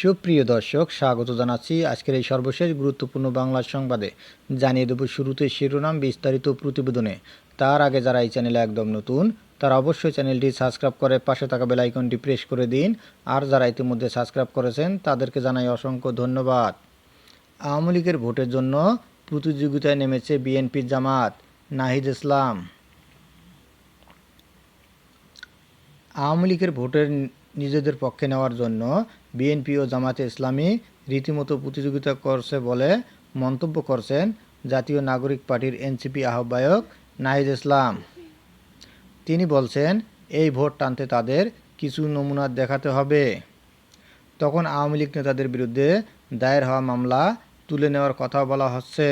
সুপ্রিয় দর্শক, স্বাগত জানাচ্ছি আজকের এই সর্বশেষ গুরুত্বপূর্ণ বাংলা সংবাদে। জানিয়ে দেব শুরুতে শিরোনাম বিস্তারিত প্রতিবেদনে। তার আগে যারা এই চ্যানেলে একদম নতুন, তারা অবশ্যই চ্যানেলটি সাবস্ক্রাইব করে পাশে থাকা বেল আইকনটি প্রেস করে দিন। আর যারা ইতিমধ্যে সাবস্ক্রাইব করেছেন, তাদেরকে জানাই অসংখ্য ধন্যবাদ। আওয়ামী লীগের ভোটের জন্য প্রতিযোগিতায় নেমেছে বিএনপির জামাত। নাহিদ ইসলাম। আওয়ামী লীগের ভোটের নিজেদের পক্ষে নেওয়ার জন্য বিএনপি ও জামাতে ইসলামী রীতিমতো প্রতিযোগিতা করছে বলে মন্তব্য করছেন জাতীয় নাগরিক পার্টির এনসিপি আহ্বায়ক নাহিদ ইসলাম। তিনি বলছেন, এই ভোট টানতে তাদের কিছু নমুনা দেখাতে হবে। তখন আওয়ামী লীগ নেতাদের বিরুদ্ধে দায়ের হওয়া মামলা তুলে নেওয়ার কথা বলা হচ্ছে।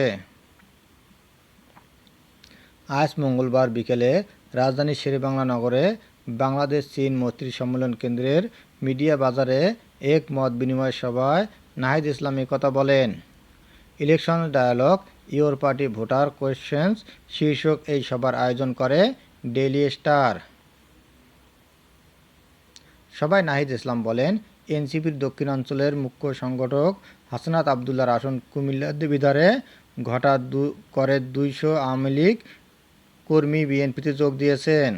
আজ মঙ্গলবার বিকেলে রাজধানীর শেরেবাংলা নগরে বাংলাদেশ, চীন মৈত্রী সম্মেলন কেন্দ্রের মিডিয়া বাজারে এক মত বিনিময় সভায় নাহিদ ইসলাম কথা বলেন। Election dialogue your party voter questions শীর্ষক এই সভার আয়োজন করে ডেইলি স্টার। সভায় নাহিদ ইসলাম বলেন, এনসিপির দক্ষিণাঞ্চলের মুখ্য সংগঠক হাসনাত আবদুল্লার আসন কুমিল্লা দেবিদারে ঘটা করে দুইশো আওয়ামী লীগ কর্মী বিএনপিতে যোগ দিয়েছেন।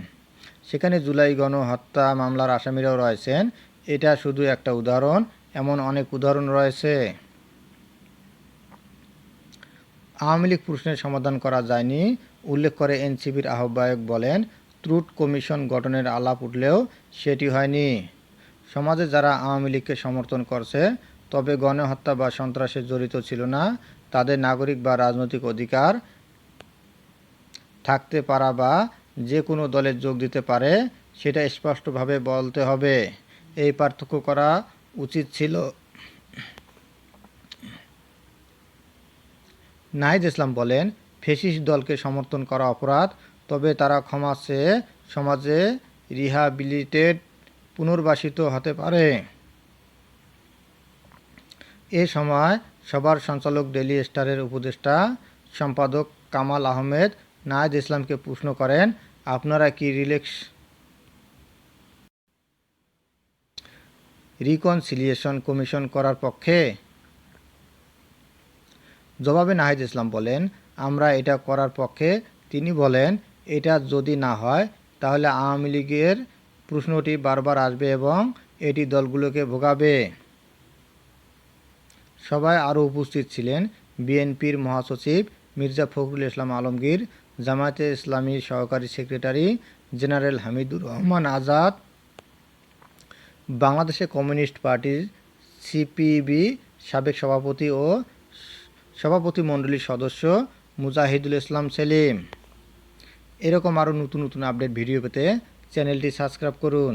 সেখানে জুলাই গণহত্যা মামলার আসামিরাও রয়েছেন। এটা শুধু একটা উদাহরণ, এমন অনেক উদাহরণ রয়েছে। আওয়ামী লীগ প্রশ্নের সমাধান করা যায়নি, উল্লেখ করে এনসিপির আহ্বায়ক বলেন, ত্রুট কমিশন গঠনের আলাপ উঠলেও সেটি হয়নি। সমাজে যারা আওয়ামী লীগকে সমর্থন করছে, তবে গণহত্যা বা সন্ত্রাসে জড়িত ছিল না, তাদের নাগরিক বা রাজনৈতিক অধিকার থাকতে পারা বা যে কোনো দলে যোগ দিতে পারে, সেটা স্পষ্টভাবে বলতে হবে। এই পার্থক্য করা উচিত ছিল। নাহিদ ইসলাম বলেন ফেসিস দলকে সমর্থন করা অপরাধ, তবে তারা ক্ষমা চেয়ে সমাজে রিহাবিলিটেড, পুনর্বাসিত হতে পারে। এ সময় সবার সঞ্চালক ডেলি স্টারের উপদেষ্টা সম্পাদক কামাল আহমেদ নাহিদ ইসলামকে প্রশ্ন করেন আপনারা কি রিলেক্স রিকনসিলিয়েশন কমিশন করার পক্ষে? জবাবে নাহিদ ইসলাম বলেন, আমরা এটা করার পক্ষে। তিনি বলেন, এটা যদি না হয়, তাহলে আওয়ামী লীগের প্রশ্নটি বারবার আসবে এবং এটি দলগুলোকে ভোগাবে। সবাই আরও উপস্থিত ছিলেন বিএনপির মহাসচিব মির্জা ফখরুল ইসলাম আলমগীর জামায়াতে ইসলামীর সহকারী সেক্রেটারি জেনারেল হামিদুর রহমান আজাদ, বাংলাদেশে কমিউনিস্ট পার্টির সিপিবি সাবেক সভাপতি ও সভাপতি মণ্ডলীর সদস্য মুজাহিদুল ইসলাম সেলিম। এরকম আরও নতুন নতুন আপডেট ভিডিও পেতে চ্যানেলটি সাবস্ক্রাইব করুন।